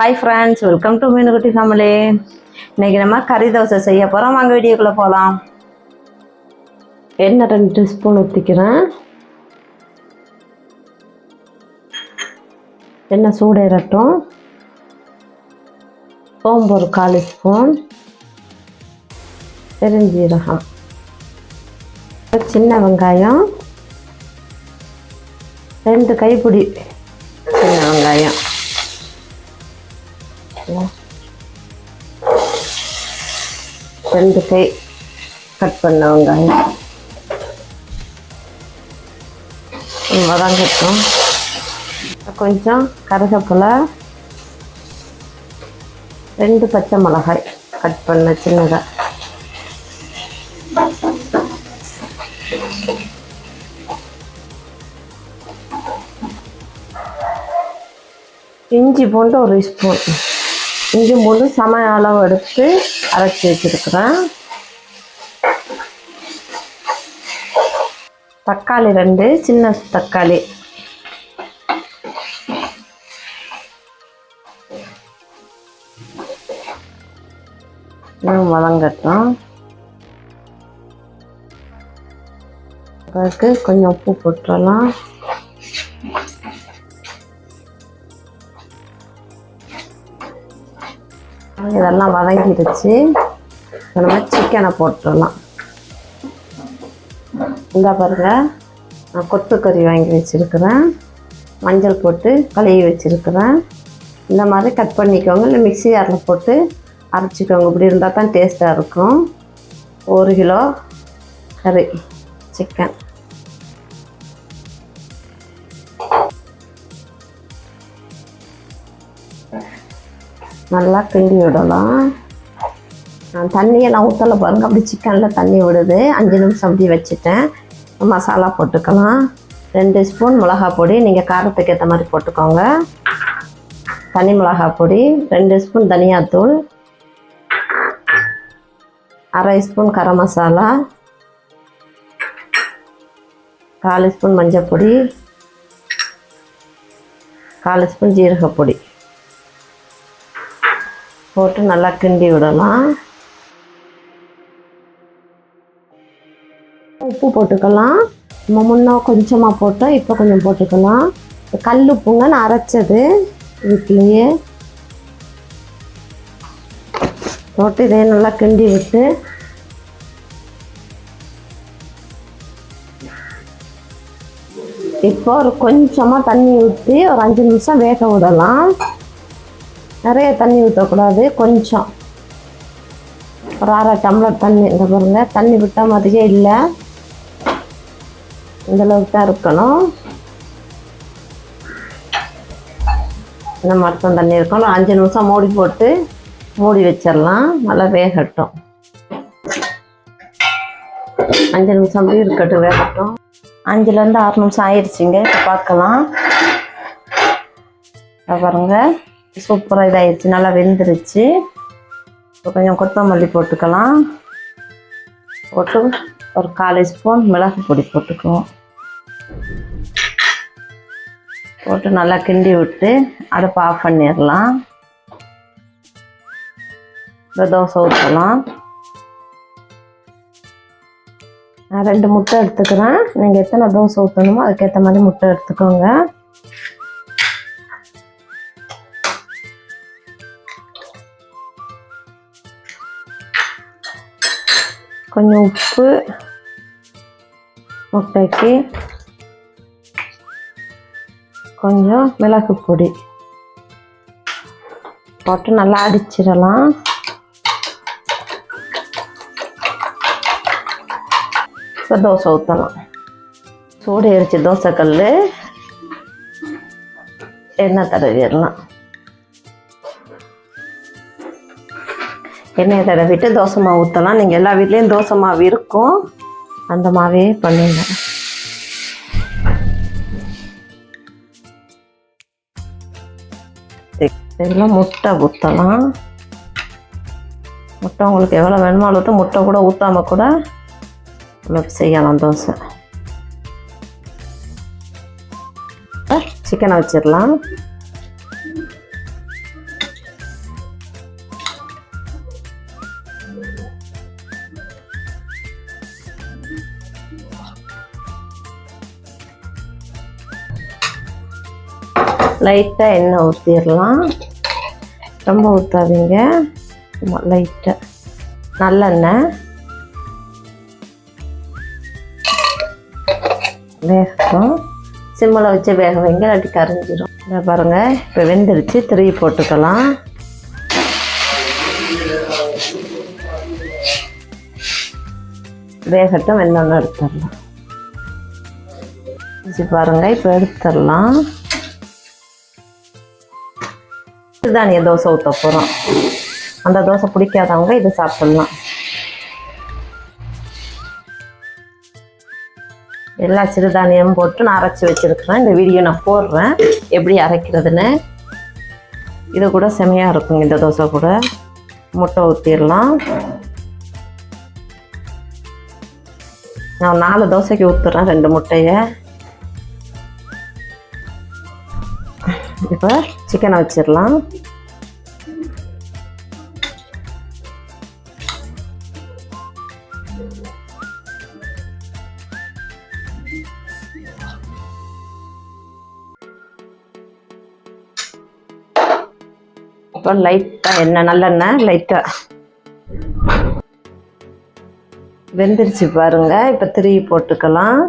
Hi friends welcome to Meenukutty family இன்னைக்கு நம்ம கறி தோசை செய்ய போகிறோம் வாங்க வீடியோக்குள்ளே போகலாம் எண்ணெய் ரெண்டு ஸ்பூன் ஊற்றிக்கிறேன் எண்ணெய் சூடேறட்டும் சோம்பு ஒரு காலி ஸ்பூன் பெருஞ்சீரகம். சின்ன வெங்காயம். ரெண்டு கைப்பிடி சின்ன வெங்காயம். ரெண்டு கை கட் பண்ண வெங்காயம். வதங்கட்டும் கொஞ்சம் கருகப்பிலை ரெண்டு பச்சை மிளகாய் கட் பண்ண சின்னதாக இஞ்சி பூண்டு ஒரு ஸ்பூன். இஞ்சி பூண்டு சம அளவு எடுத்து அரைச்சி வச்சுருக்குறேன். தக்காளி ரெண்டு சின்ன தக்காளி. இன்னும் வதங்கட்டும். அதுக்கு கொஞ்சம் உப்பு போட்டுடலாம். இதெல்லாம் வதங்கிடுச்சு நம்ம சிக்கனை போட்டுடலாம். இந்த பாருங்க நான் கொத்துக்கறி வாங்கி வச்சுருக்கிறேன். மஞ்சள் போட்டு கழுவி வச்சுருக்கிறேன். இந்த மாதிரி கட் பண்ணிக்கோங்க. இல்லை மிக்ஸி ஜாரில் போட்டு அரைச்சிக்கோங்க. இப்படி இருந்தால் தான் டேஸ்ட்டாக இருக்கும். ஒரு கிலோ கறி சிக்கன் நல்லா கிண்டி விடலாம். நான் தண்ணியெல்லாம் ஊற்றலை பாருங்கள் அப்படி சிக்கனில் தண்ணி விடுது. அஞ்சு நிமிஷம் அப்படி வச்சுட்டேன். மசாலா போட்டுக்கலாம். ரெண்டு ஸ்பூன் மிளகா பொடி. நீங்கள் காரத்துக்கு ஏற்ற மாதிரி போட்டுக்கோங்க. தனி மிளகாய் பொடி ரெண்டு ஸ்பூன் தனியாத்தூள் அரை ஸ்பூன் கரம் மசாலா கால் ஸ்பூன் மஞ்சள் பொடி கால் ஸ்பூன் ஜீரகப்பொடி. போட்டு நல்லா கிண்டி விடலாம். உப்பு போட்டுக்கலாம். நம்ம முன்ன கொஞ்சமாக போட்டோம் இப்போ கொஞ்சம் போட்டுக்கலாம். கல் உப்புங்க நான் அரைச்சது வீட்லேயே. போட்டு இதே நல்லா கிண்டி விட்டு. இப்போ ஒரு கொஞ்சமாக தண்ணி ஊற்றி ஒரு அஞ்சு நிமிஷம் வேக விடலாம். நிறைய தண்ணி ஊற்றக்கூடாது கொஞ்சம். ஒரு அரை டம்ளர் தண்ணி இந்த பாருங்க. தண்ணி விட்ட மாதிரியே இல்லை. இந்தளவுக்கு தான் இருக்கணும். இந்த மாதிரி தான் தண்ணி இருக்கணும். அஞ்சு நிமிஷம் மூடி போட்டு மூடி வச்சிடலாம். நல்லா வேகட்டும். அஞ்சு நிமிஷம் அப்படியே இருக்கட்டும் வேகட்டும். அஞ்சுலேருந்து ஆறு நிமிஷம் ஆயிடுச்சுங்க. இப்போ பார்க்கலாம். பாருங்கள் சூப்பராக இதாகிடுச்சு நல்லா வெந்துருச்சு. இப்போ கொஞ்சம் கொத்தமல்லி போட்டுக்கலாம். போட்டு ஒரு காலை ஸ்பூன் மிளகு பொடி போட்டுக்குவோம். போட்டு நல்லா கிண்டி விட்டு அடுப்பை ஆஃப் பண்ணிடலாம். இப்போ தோசை ஊற்றலாம் நான் ரெண்டு முட்டை எடுத்துக்கிறேன். நீங்கள் எத்தனை தோசை ஊற்றணுமோ அதுக்கேற்ற மாதிரி முட்டை எடுத்துக்கோங்க. கொஞ்சம் உப்பு முட்டைக்கு கொஞ்சம் மிளகு பொடி போட்டு நல்லா அடிச்சிடலாம். இப்போ தோசை ஊற்றலாம் சூடு எரிச்சு தோசைக்கல் எண்ணெய் தடவிடலாம். எண்ணெயை தடவிட்டு தோசை மாவு ஊற்றலாம் நீங்கள் எல்லா வீட்லேயும் தோசை மாவு இருக்கும். அந்த மாவே பண்ணுங்க. இதெல்லாம் முட்டை ஊற்றலாம் முட்டை உங்களுக்கு எவ்வளோ வேணுமோ அவ்வளோ முட்டை கூட ஊற்றாம கூட இவ்வளோ செய்யலாம் தோசை. சிக்கனை வச்சிடலாம். லைட்டாக எண்ணெய் ஊற்றிடலாம் ரொம்ப ஊற்றாதீங்க லைட்டாக நல்லெண்ணெய் வேகட்டும். சிம்மில் வச்சு வேக வைங்க இல்லாட்டி கரைஞ்சிரும். இதை பாருங்கள் இப்போ வெந்துருச்சு திருவி போட்டுக்கலாம். வேகட்டும் வெந்தோன்னு எடுத்துடலாம். வச்சு பாருங்கள் இப்போ எடுத்துடலாம். சிறுதானிய தோசை ஊற்ற போகிறோம் அந்த தோசை பிடிக்காதவங்க இது சாப்பிட்லாம். எல்லா சிறுதானியமும் போட்டு நான் அரைச்சி வச்சுருக்கிறேன். இந்த வீடியோ நான் போடுறேன். எப்படி அரைக்கிறதுன்னு. இது கூட செமையாக இருக்குங்க இந்த தோசை கூட. முட்டை ஊற்றிடலாம் நான் நாலு தோசைக்கு ஊற்றுறேன் ரெண்டு முட்டையை. இப்போ சிக்கனை வச்சிடலாம். அப்புறம் லைட்டாக எண்ணெய் நல்லெண்ணெய் லைட்டாக வெந்துருச்சு பாருங்க. இப்போ திருவி போட்டுக்கலாம்.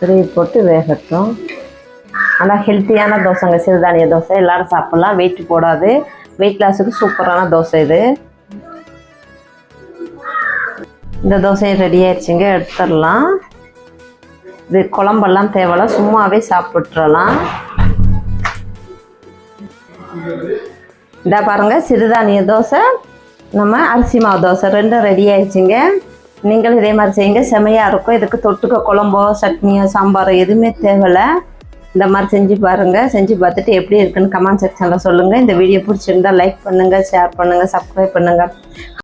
துருவி போட்டு வேகட்டும். ஆனால் ஹெல்த்தியான தோசைங்க. சிறுதானிய தோசை. எல்லாரும் சாப்பிட்லாம். வெயிட் போடாது. வெயிட் லாஸுக்கு சூப்பரான தோசை இது. இந்த தோசையும் ரெடி ஆயிடுச்சுங்க. எடுத்துடலாம். இது குழம்பெல்லாம் தேவையில்ல. சும்மாவே சாப்பிட்றலாம் இந்த பாருங்க. சிறுதானிய தோசை. நம்ம அரிசி மாவு தோசை. ரெண்டும் ரெடி ஆயிடுச்சுங்க. நீங்களும் இதே மாதிரி செய்யுங்க. செமையாக இருக்கும். இதுக்கு தொட்டுக்க குழம்போ சட்னியோ சாம்பாரோ எதுவுமே தேவையில்லை. இந்த மாதிரி செஞ்சு பாருங்கள் செஞ்சு பார்த்துட்டு எப்படி இருக்குன்னு கமெண்ட் செக்ஷனில் சொல்லுங்கள் இந்த வீடியோ பிடிச்சிருந்தா லைக் பண்ணுங்கள் ஷேர் பண்ணுங்கள் சப்ஸ்கிரைப் பண்ணுங்கள்